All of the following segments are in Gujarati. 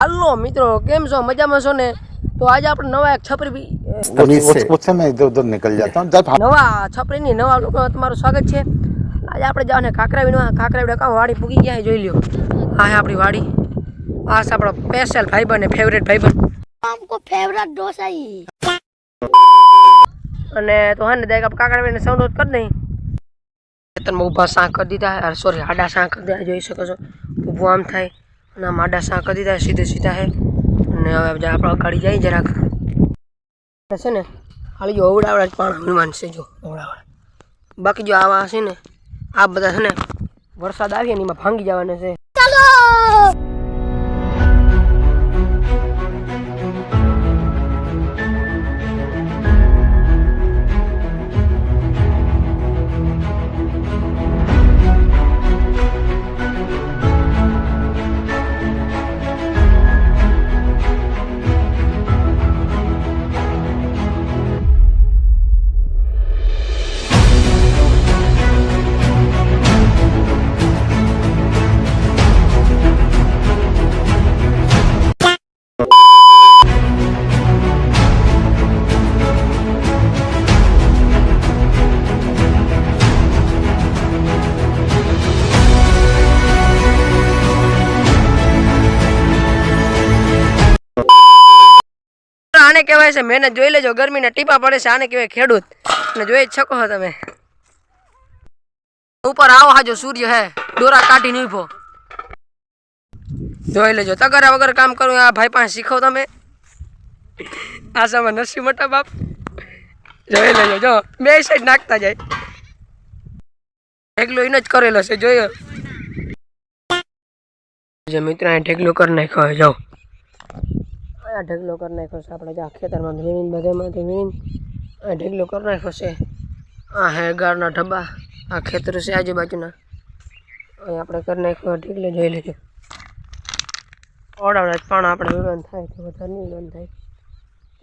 હાલો મિત્રો કેમ છો? મજામાં છો ને? તો આજે આપણે નવા એક છપરી મેં નવા છપરીની નવા લોકો તમારું સ્વાગત છે. આજે આપણે જવાને કાકરાવીના કાકરાવીડા કાં વાડી પૂગી ગયા જોઈ લ્યો. હા આપણી વાડી. આ છે આપણો સ્પેશિયલ ભાઈબંધ ને ફેવરેટ ભાઈબંધ. આપકો ફેવરેટ ડોસા અને તો હે ને દેખ આપણે કાકરાવીને સાઉન્ડ કર નહીં તને ઊભા સાંક કરી દીધા. સોરી આડા સાંક કરી દીધા જોઈ શકો છો. ઊભું આમ થાય. અને માડા કરી દીધા સીધે સીધા છે અને હવે આપણે કાઢી જાય જરાક. છે ને હાલ જો અવડાવડા જ પણ હનુમાન છે, જો અવડાવડા બાકી જો આવા છે ને, આ બધા છે ને, વરસાદ આવીએ ને એમાં ભાંગી જવાના છે. આને કહેવાય છે, મહેનત જોઈ લેજો, ગરમીના ટીપા પડે છે, આને કહેવાય ખેડૂત. અને જોઈ શકો છો તમે. ઉપર આવો હાજો, સૂર્ય હે, દોરા કાઢીને ઊભો જોઈ લેજો, તગરા વગર કામ કરું આ ભાઈ પાસે શીખો તમે. આ સમય નસી મોટા બાપ. જોઈ લેજો, જો, બે સાઈડ નાખતા જાય. ઢેકલો એનો જ કરેલો છે, જોયો. મિત્ર, અહીં કરી નાખ્યો જાઓ આ ઢગલો કરી નાખ્યો છે. આપણે આ ખેતરમાં વીણીને બધેમાંથી વીણીને આ ઢગલો કરી નાખ્યો છે. આ હે ગારના ઢબ્બા આ ખેતર છે આજુબાજુના. અહીં આપણે કરી નાખ્યો આ ઢગલો, જોઈ લેજો. ઓડાવડા પાણા આપણે વીણવાનું થાય તો વધારે નહીં વીણવાનું થાય.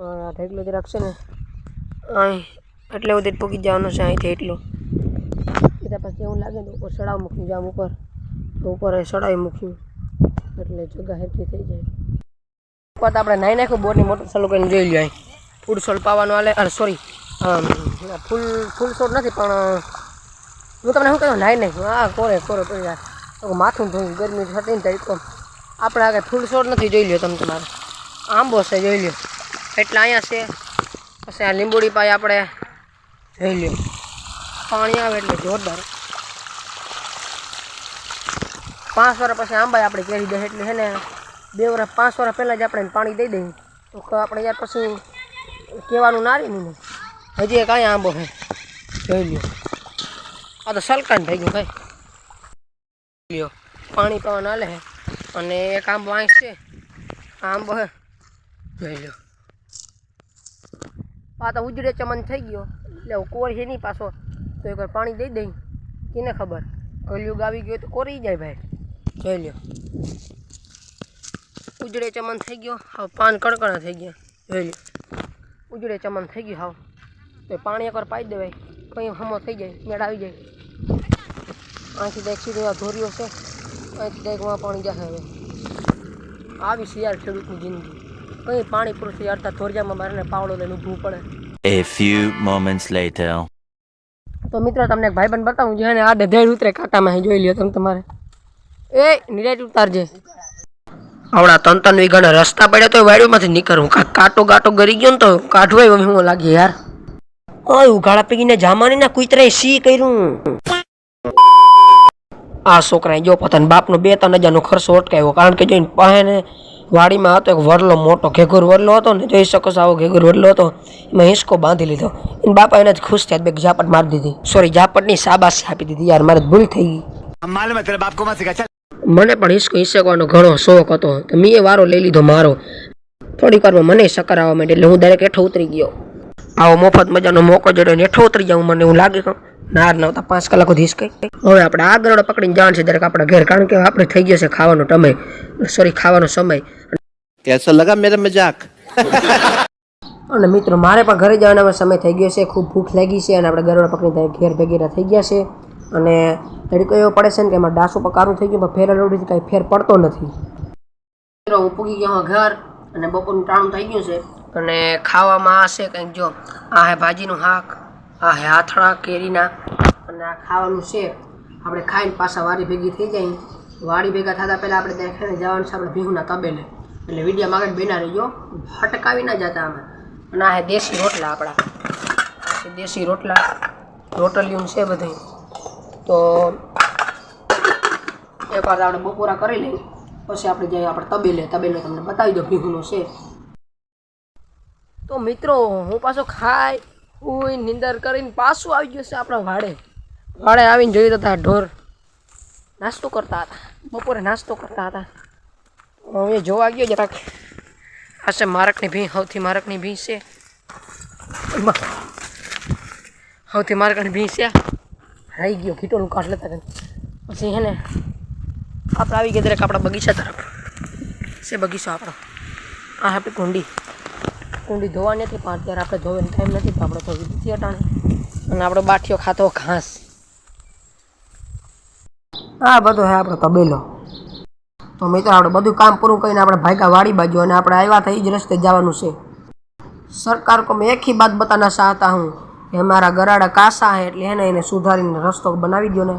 આ ઢગલો જે રાખશે ને, અહીં એટલે સુધી પૂકી જવાનું છે, અહીંથી એટલું. એટલે પછી એવું લાગે તો ઉપર સડાવ મૂક્યું જામ ઉપર. તો ઉપર સડાવી મૂક્યું. એટલે જગા હેરકી થઈ જાય. વાત આપણે નાઈ નાખ્યું બોરની મોટર ચાલુ કરીને જોઈ લઈએ ફૂડ સોલ પાવાનું આલે અરે સોરી ફૂલ ફૂલ સોલ નથી, પણ હું તમને શું કહ્યું નાઈ નાખ્યું હા, કોરે કોરે તો યાર. માથું ધોયું, ગરમી થતી ને તરીકો આપણે આગળ ફૂલ સોલ નથી, જોઈ લ્યો તમે તમારે. આંબો છે, જોઈ લ્યો. એટલે અહીંયા છે. પછી આ લીંબોડી પાઈ આપણે જોઈ લ્યો. પાણી આવે એટલે જોરદાર. પાંચ વર્ષ પછી આંબા આપણે કેરી દે એટલે છે ને બે વર્ષ પાંચ વર્ષ પહેલાં જ આપણે પાણી દઈ દઈએ. તો આપણે યાર પછી કહેવાનું ના રહી ને હજી કાંઈ આંબો છે. જોઈ લ્યો. આ તો સલકાન થઈ ગયું ભાઈ. લ્યો. પાણી પવન હાલે છે. અને એક આંબો આંખ છે. આંબો છે. જોઈ લ્યો. આ તો ઉજળે ચમન થઈ ગયો. એટલે કોર છે નહીં પાછો. તો એક પાણી દઈ દઈ કેને ખબર? કલયુગ આવી ગયો તો કોરી જાય ભાઈ. જોઈ લ્યો. ઉજળે ચમન થઈ ગયો. હવે પાન કણકણા થઈ ગયા. જોઈ લ્યો. ઉજળે ચમન થઈ ગયું હાવ. તો પાણી એકવાર પાઈ દેવાય. કંઈ હમો થઈ જાય મેળ આવી જાય. અહીંથી દેખ સીધો ધોરીઓ છે. અહીંથી દેખ વાં પાણી જશે હવે. આવી છે યાર ખેડૂતની જિંદગી. કંઈ પાણી પૂરું થઈ અડધા ધોરિયામાં મારે પાવડો લઈને ઊભવું પડે. A few moments later. તો મિત્રો તમને એક ભાઈબંધ બતાવું. જેને આ ડધેડ ઉતરે કાંટામાં જોઈ લ્યો તમે તમારે. એ નિરાજ ઉતારજે. આવડા તન તન વીઘાના રસ્તા પડ્યા તો વાડીમાંથી નીકળવું કાંક કાંટો ગાંટો ગરી ગયો ને તો કાઢવાય હું લાગી યાર. ઓય, ઉઘાડા પીગીને જામાની ના કુતરાએ સી કર્યું? આ છોકરાએ જો પોતાના બાપનો બે ત્રણ હજારનો ખર્ચો અટકાયો કારણ કે જોઈને પાહેને વાડીમાં હતો એક વરલો મોટો ઘેઘુર વરલો હતો ને, જોઈ શકો આવો ઘેઘુર વરલો હતો. એમાં હિંસકો બાંધી લીધો. એને બાપા એને જ ખુશ થયા, બે ઝાપટ મારી દીધી. સોરી ઝાપટની શાબાશી આપી દીધી. યાર, મારે ભૂલ થઈ ગઈ. માલુમ હે, તેરે બાપ કો મને પણ હિસકો હિસકવાનો ઘણો શોખ હતો. તો મેં વારો લઈ લીધો મારો. થોડીક વારમાં મને ચક્કર આવવા માંડે એટલે હું દરેક હેઠો ઉતરી ગયો. આવો મફત મજાનો મોકો જડ્યો ને હેઠો ઉતરી જાઉં મને એવું લાગે નાર નહોતા પાંચ કલાક ધીસ કઈ હવે આપણે આ ગરડો પકડીને જવાનું છે દરેક આપણા ઘેર. કારણ કે આપણે થઈ ગયો છે ખાવાનો ટમે સોરી ખાવાનો સમય. કેસો લગા મેરે મજાક. અને મિત્રો મારે પણ ઘરે જવાનો સમય થઈ ગયો છે. ખૂબ ભૂખ લાગી છે અને આપણે ગરડો પકડીને ઘેર ભેગીરા થઈ ગયા છે. અને તડકો એવો પડે છે ને કે એમાં ડાસું પકારું થઈ ગયું, પણ ફેર અડવડીથી કાંઈ ફેર પડતો નથી. હું પૂગી ગયો ઘર અને બપોરનું ટાણું થઈ ગયું છે. અને ખાવામાં છે કંઈક જો, આ હે ભાજીનું શાક, આ હે હાથળા કેરીના, અને આ ખાવાનું છે. આપણે ખાઈને પાછા વાડી ભેગી થઈ જાય. વાડી ભેગા થતા પહેલાં આપણે ત્યાં ખાઈને જવાનું છે આપણે ભીહુના તબેલે. એટલે વીડિયો આગળ બેના રહીજો. હટકાવી ના જતા અમે અને આ હે દેશી રોટલા આપણા. દેશી રોટલા. રોટલીયું છે બધું તો એકવાર આપણે બપોરા કરી લઈએ. પછી આપણે જઈએ આપણે તબેલે. તબેલે તમને બતાવી દો ભીહુનો છે. તો મિત્રો, હું પાછો ખાઈ ઉઈ નિંદર કરીને પાછું આવી ગયું છે આપણા વાડે. વાડે આવીને જોયું હતા ઢોર. નાસ્તો કરતા હતા. બપોરે નાસ્તો કરતા હતા. હું એ જોવા ગયો જરાક. આ છે મારકની ભીં સૌથી મારકની ભીં છે. સૌથી મારકની ભીં છે રહી ગયો ઘીટોનું કાઢ લેતા કે પછી હે ને, આપણે આવી ગયા દરેક આપણા બગીચા તરફ. છે બગીચો આપણો. આ હેપી કુંડી. કુંડી ધોવાની નથી પણ અત્યારે આપણે ધોવાનો ટાઈમ નથી, તો આપણે ધોવી નથી અટાણે. અને આપણો બાઠીઓ ખાતો ઘાસ. આ બધો હે આપણો તબેલો. તો મિત્રો, આપણે બધું કામ પૂરું કરીને આપણે ભાગ્યા વાડી બાજુ અને આપણે આવ્યા હતા એ જ રસ્તે જવાનું છે. સરકાર કો મેં એક હી બાત બતાના ચાહતા હું. એ મારા ગરાડા કાસા હે એટલે એને એને સુધારીને રસ્તો બનાવી દો ને.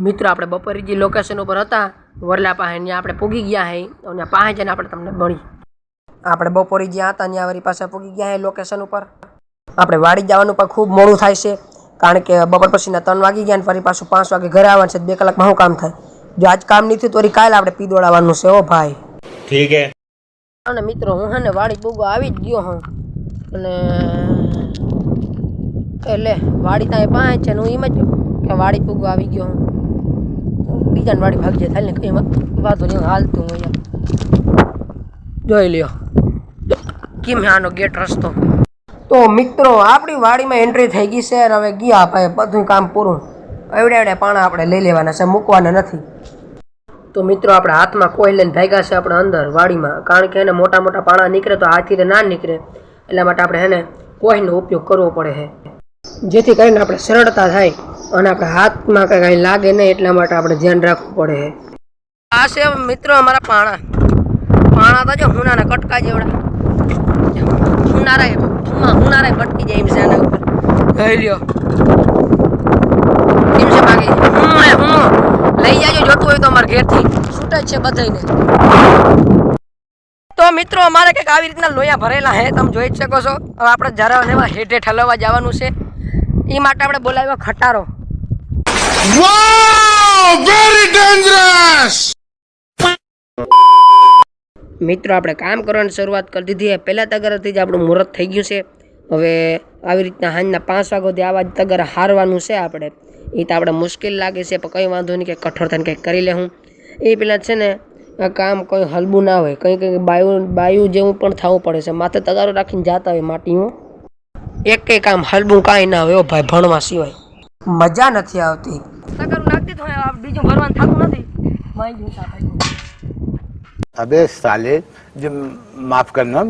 મિત્ર, આપણે બપોરીજી લોકેશન ઉપર હતા. વરલા પાસે ત્યાં આપણે પૂગી ગયા હે. અને પાસે જઈને આપણે તમને મળી. આપણે બપોરી જ્યાં હતા, ત્યાં વરી પાસે પૂગી ગયા હે લોકેશન ઉપર. આપણે વાડી જવાનું પણ ખૂબ મોડું થાય છે. કારણ કે બપોર પછીના ત્રણ વાગી ગયા ને ફરી પાછું પાંચ વાગે ઘરે આવવાનું છે. બે કલાકમાં શું કામ થાય. જો આજ કામ નહીં થયું તો કાલે આપણે પી દોડાવવાનું છે ઓ ભાઈ. ઠીક અને મિત્રો, હું હે ને વાડી પૂગો આવી જ ગયો હું. અને એટલે વાડી ત્યાં પાંચ છે ને હું એમ જ કે વાડી પૂગો આવી ગયો હું. બીજાને વાડી ભાગજે થાય ને કંઈ વાંધો નહીં હાલતું હું અહીંયા. જોઈ લ્યો. કેમ આનો ગેટ રસ્તો? તો મિત્રો, આપણી વાડીમાં એન્ટ્રી થઈ ગઈ છે હવે ગયા ભાઈ બધું કામ પૂરું. એવડે એવડે પાણા આપણે લઈ લેવાના છે, મૂકવાના નથી. તો મિત્રો, આપણા હાથમાં કોઈ લઈને ભાગ્યા છે આપણે અંદર વાડીમાં. કારણ કે એને મોટા મોટા પાણા નીકળે તો હાથથી ના નીકળે. એટલા માટે આપણે એને કોઈનો ઉપયોગ કરવો પડે છે. જેથી કરીને આપણે સરળતા થાય અને આપણે હાથમાં કંઈ કાંઈ લાગે નહીં એટલા માટે આપણે ધ્યાન રાખવું પડે છે. આ છે મિત્રો અમારા પાણા. પાણા તો જો હુનાના કટકા જેવડા. હુનારાય હુનારા ભટકી જાય એમ છે આના ઉપર. જોઈ લ્યો. કેમ છે બાકી. હું હું લઈ જાજો જોતું હોય તો અમારા ઘેરથી. છૂટે જ છે બધાયને. તો મિત્રો અમારે કંઈક આવી રીતના લોયા ભરેલા હે તમે જોઈ જ શકો છો. હવે આપણે જરા લેવા હેઠે ઠલવવા જવાનું છે એ માટે આપણે બોલાવ્યો ખટારો. મિત્રો આપણે કામ કરવાની શરૂઆત કરી દીધી પહેલાં પહેલા તગરથી જ આપણું મુહૂર્ત થઈ ગયું છે. હવે આવી રીતના સાંજના પાંચ વાગ્યાથી આવા જ તગર હારવાનું છે આપણે. એ તો આપણે મુશ્કેલ લાગે છે પણ કંઈ વાંધો નહીં કે કઠોરતાને કંઈક કરી લે હું. એ પહેલાં છે ને કામ કોઈ હલબું ના હોય કંઈ કંઈ બાયું બાયુ જેવું પણ થવું પડે છે. માથે તગારો રાખીને જતા હોય માટીમાં એક કંઈ કામ હલબું કાંઈ ના હોય ભાઈ ભણવા સિવાય. મજા નથી આવતી. તગારું નાખતી જ બીજું ભરવાનું થતું નથી. અબે સાલે જે માફ કરના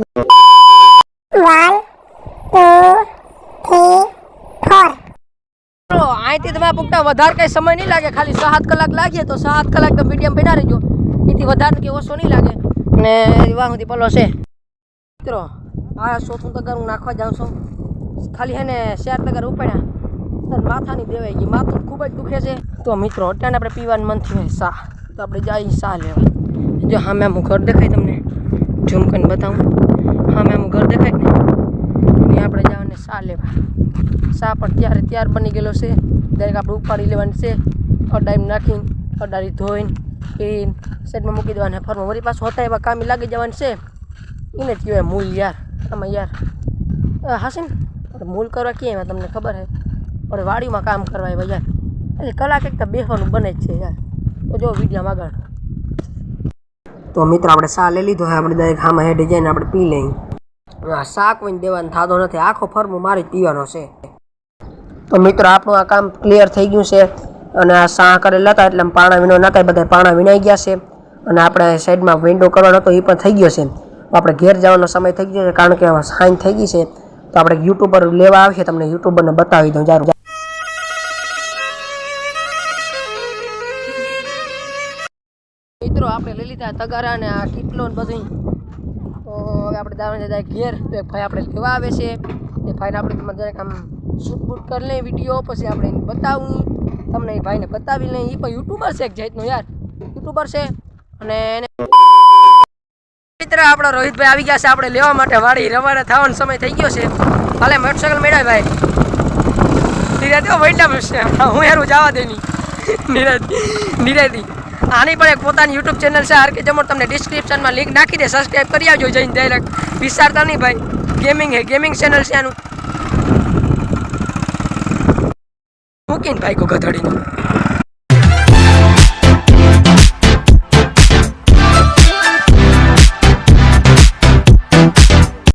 તમે પૂગતા વધારે કંઈ સમય નહીં લાગે. ખાલી સાત કલાક લાગીએ તો સાત કલાક તો મીડિયમ બેઠા રહીજો. એથી વધારે કે ઓછો નહીં લાગે. ને એવા સુધી પલો છે. મિત્રો, આ ચોથું તગર હું નાખવા જાઉં છું. ખાલી હે ને શેર તગર ઉપાડ્યા. માથાની દેવાઈ ગઈ. માથું ખૂબ જ દુખે છે. તો મિત્રો, અત્યારે આપણે પીવાનું મન થયું હોય સા તો આપણે જઈએ શાહ લેવા. જો હા મેં ઘર દેખાય તમને. ઝૂમ કરીને બતાવું. હા મેં ઘર દેખાય ને. આપણે જવાને શા લેવા. સા પણ ત્યારે ત્યાર બની ગયેલો છે. દરેક આપણે ઉપાડી લેવાની છે. અડાઈ નાખીને, અડાડી ધોઈને, પીને, સાઈડમાં મૂકી દેવાના. ફરમાં વળી પાછું હતા એવા કામે લાગી જવાનું છે. એને જ કહેવાય મૂલ યાર. આમાં યાર. હાશે ને? મૂલ કરવા ક્યાં એમાં તમને ખબર છે પણ વાડીમાં કામ કરવા એવા યાર. એટલે કલાક એક તો બેસવાનું બને જ છે યાર. તો જો વિડીયોમાં આગળ. તો મિત્ર, આપણે સા લઈ લીધો આપણે દરેક હામાં હેડે જઈને આપણે પી લઈએ. શાક કોઈને દેવાનું થતો નથી. આખો ફરમો મારી જ પીવાનો છે. તો મિત્રો, આપણું આ કામ ક્લિયર થઈ ગયું છે. અને આ સાહ કરેલા હતા એટલે પાણા વિનો નાતા બધા પાણા વિનાઈ ગયા છે. અને આપણે સાઈડમાં વિન્ડો કરવાનો હતો એ પણ થઈ ગયો છે. આપણે ઘેર જવાનો સમય થઈ ગયો છે, કારણ કે સાઈન થઈ ગઈ છે. તો આપણે યુટ્યુબર લેવા આવશે તમને યુટ્યુબરને બતાવી દઉં, જારું. મિત્રો, આપણે લઈ લીધા તગારા ને આ કીટલો બધું તો હવે આપણે દાવા જાય ઘેર, તો ભાઈ આપણે લેવા આવે છે. એ ભાઈને આપણે તમે જરાક આમ શૂટ કરી લઈએ વીડિયો, પછી આપણે એને બતાવું. તમને એ ભાઈને બતાવી લઈએ. એ પણ યુટ્યુબર છે એક જાતનો યાર. યુટ્યુબર છે. અને એને મિત્ર, આપણા રોહિતભાઈ આવી ગયા છે. આપણે લેવા માટે વાડી રવાના થવાનો સમય થઈ ગયો છે. હાલે મોટરસાઇકલ મેળાય ભાઈ. નિરાજ તો વૈટા છે. હું યાર જવા દે નહીં. નિરાજ નિરાજી આની પણ એક પોતાની યુટ્યુબ ચેનલ છે. આર કે જમોર તમને ડિસ્ક્રિપ્શનમાં લિંક નાખી દે. સબસ્ક્રાઈબ કરી આવજો જઈને ડાયરેક્ટ વિચારતા નહીં ભાઈ. ગેમિંગ હે ગેમિંગ ચેનલ છે આનું. મૂકીને ભાઈ ગધડીને